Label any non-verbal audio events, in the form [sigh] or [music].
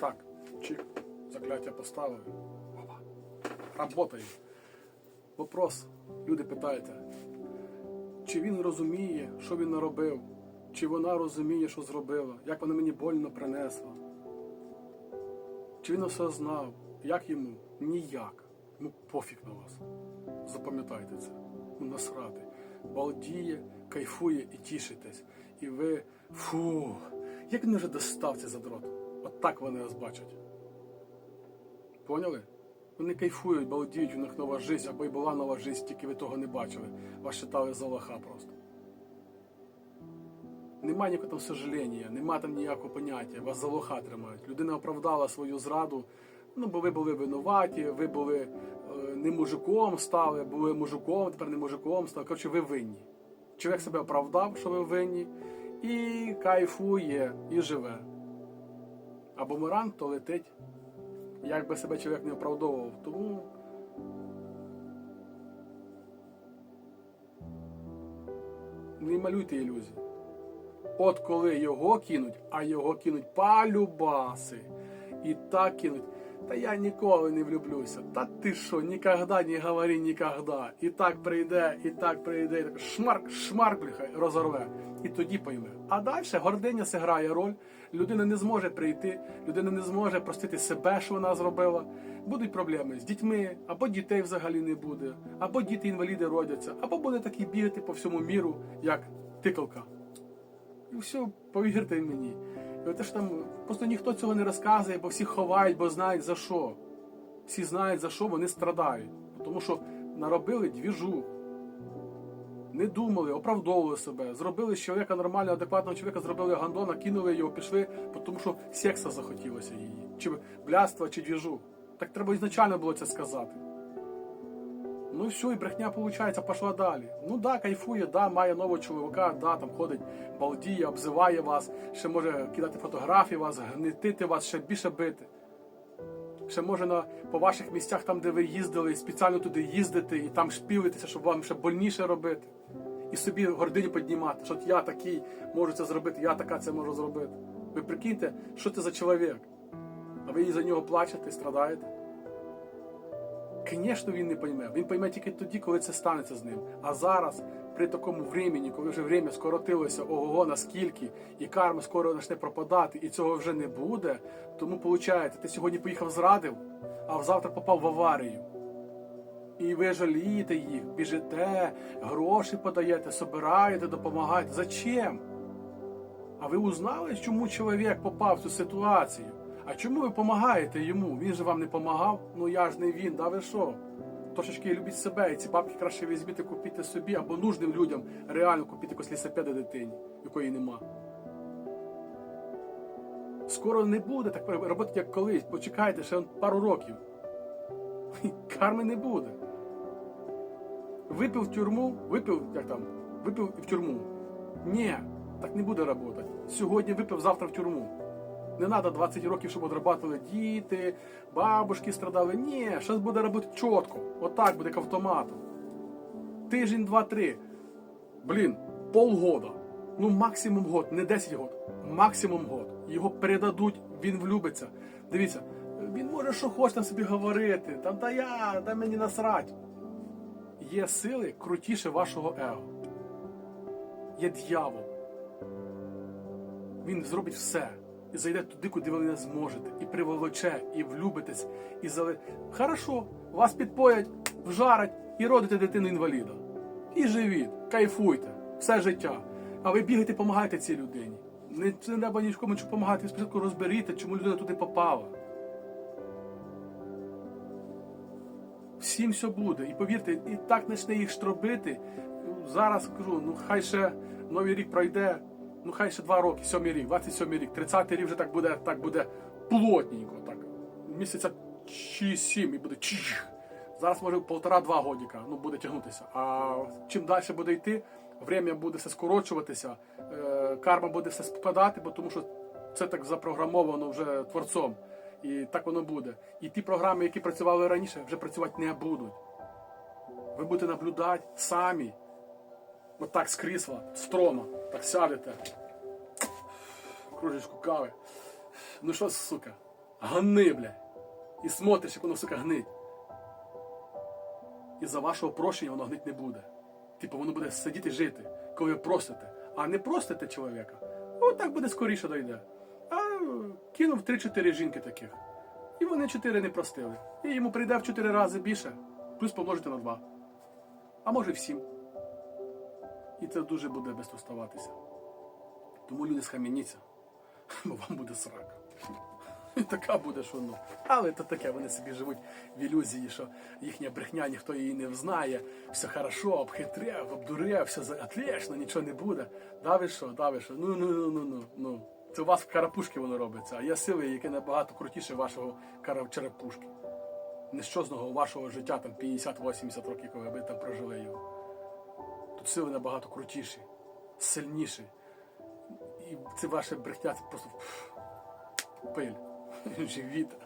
Так, чик, закляття поставили. Опа. Работає. Вопрос. Люди питаєте, чи він розуміє, що він наробив, чи вона розуміє, що зробила, як вона мені больно принесла. Чи він все знав? Як йому? Ніяк. Ну пофіг на вас. Запам'ятайте це. Ну насрати. Балдіє, кайфує і тішитесь. І ви. Фу. Як він вже достав цей задрот? Так вони вас бачать. Поняли? Вони кайфують, балдіють, у них нова жизнь, або й була нова жизнь, тільки ви того не бачили. Вас читали за лоха просто. Нема ніякого там сожаління, нема там ніякого поняття, вас за лоха тримають. Людина оправдала свою зраду, ну бо ви були винуваті, ви були е, не мужиком стали, були мужиком, тепер не мужиком стали. Коротше, ви винні. Чоловік себе оправдав, що ви винні, і кайфує, і живе. А бумеранг то летить. Як би себе чоловік не оправдовував. Тому не малюйте ілюзій. От коли його кинуть, а його кинуть палюбаси. І так кинуть. Та я ніколи не влюблюся. Та ти що, нікогда не говори нікогда. І так прийде, і так прийде. і так Шмарк, шмарк, розорве. І тоді пойме. А далі гординя зіграє роль. Людина не зможе прийти, людина не зможе простити себе, що вона зробила. Будуть проблеми з дітьми, або дітей взагалі не буде, або діти інваліди родяться, або буде такі бігати по всьому міру, як тикалка. І все, повірте мені. І те, що там просто ніхто цього не розказує, бо всі ховають, бо знають за що. Всі знають за що вони страдають. Тому що наробили двіжу. Не думали, оправдовували себе, зробили з чоловіка нормального, адекватного чоловіка, зробили гандона, кинули його, пішли, тому що секса захотілося її. Чи блядства, чи двіжу. Так треба ізначально було це сказати. Ну і все, і брехня, виходить, пішла далі. Ну да, кайфує, да, має нового чоловіка, да, там ходить, балдіє, обзиває вас, ще може кидати фотографії вас, гнетити вас, ще більше бити. Ще може на, по ваших місцях, там, де ви їздили, спеціально туди їздити і там шпілитися, щоб вам ще больніше робити. І собі гординю піднімати, що я такий можу це зробити, я така це можу зробити. Ви прикиньте, що це за чоловік? А ви за нього плачете і страдаєте? Звісно, він не пойме. Він пойме тільки тоді, коли це станеться з ним. А зараз, при такому времені, коли вже время скоротилося ого наскільки, і карма скоро почне пропадати, і цього вже не буде. Тому виходить, ти сьогодні поїхав зрадив, а завтра попав в аварію. І ви жалієте їх, біжите, гроші подаєте, собираєте, допомагаєте. Зачем? А ви узнали, чому чоловік попав в цю ситуацію? А чому ви допомагаєте йому? Він же вам не допомагав? Ну я ж не він, да ви що? Трошечки любіть себе, і ці бабки краще візьміть і купіть собі, або нужним людям реально купіть якось лісопеда дитині, якої нема. Скоро не буде так робити, як колись. Почекайте ще пару років. Карми не буде. Випив в тюрму, випив, як там, випив в тюрму. Ні, так не буде працювати. Сьогодні випив, завтра в тюрму. Не треба 20 років, щоб одрабатували діти, бабушки страдали. Ні, зараз буде робити чітко. Отак буде як автоматом. Тиждень, два-три. Блін, полгода. Ну, максимум год, не 10 год, максимум год. Його передадуть, він влюбиться. Дивіться, він може що хоче там собі говорити. Там та я, та мені насрать. Є сили крутіше вашого его. Є дьявол. Він зробить все. І зайде туди, куди ви не зможете, і приволоче, і влюбитесь, і зале. Хорошо, вас підпоять, вжарать і родите дитину інваліда. І живіть, кайфуйте, все життя. А ви бігаєте, допомагаєте цій людині. Не не треба нічого допомагати, спочатку розберіться, чому людина туди попала. Всім все буде. І повірте, і так почне їх штробити. Зараз кажу, ну хай ще новий рік пройде. Ну хай ще два роки, сьомий рік, 27 рік, 30 рік вже так буде, так буде плотненько. Так. Місяця чи сім і буде чих. Зараз може полтора-два годіка ну, буде тягнутися. А чим далі буде йти, время буде все скорочуватися, е, карма буде все спадати, бо тому що це так запрограмовано вже творцом. І так воно буде. І ті програми, які працювали раніше, вже працювати не будуть. Ви будете наблюдати самі. От так з крісла, з трона, так сядете. Кружечку кави. Ну що, сука, Гни, блядь. І смотриш, як воно, сука, гнить. І за вашого прощення воно гнить не буде. Типу, воно буде сидіти жити, коли ви просите. А не простите чоловіка, ну так буде скоріше дойде. Кинув 3-4 жінки таких. І вони 4 не простили. І йому прийде в 4 рази більше, плюс помножити на 2. А може в 7. І це дуже буде без ставатися. Тому люди схам'яніться, [laughs] бо вам буде срака. І така буде, що ну. Але то таке, вони собі живуть в ілюзії, що їхня брехня, ніхто її не взнає, все хорошо, обхитрив, обдурив, все отлично, нічого не буде. Да що, да ви що? Ну, ну, ну, ну, ну, ну. Це у вас в карапушки воно робиться, а є сили, які набагато крутіше вашого черепушки. Нещозного вашого життя там 50-80 років, коли ви там прожили його. Тут сили набагато крутіші, сильніші. І це ваше брехня, це просто пиль, [laughs] живіт.